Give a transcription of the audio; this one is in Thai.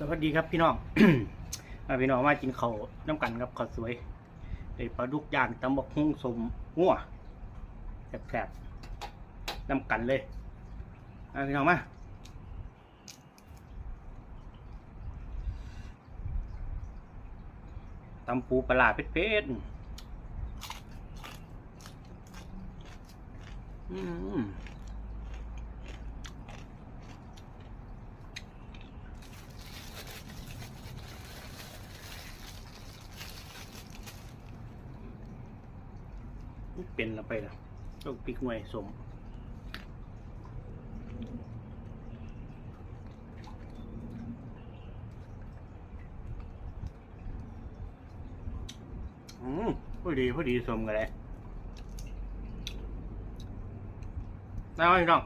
สวัสดีครับพี่น้อง มาพี่น้องมากินเขาน้ำกันครับข้าวสวยไอ้ปลาดุกย่างตำบักหุ่งสมงัวแซ่บๆน้ำกันเลยมาพี่น้องมาตำปูปลาร้าเผ็ดๆอืม เป็นละไปละต้องปิกหน่วยสมอืมพอดีพอดีสมกันเลยน้ไหมน้อง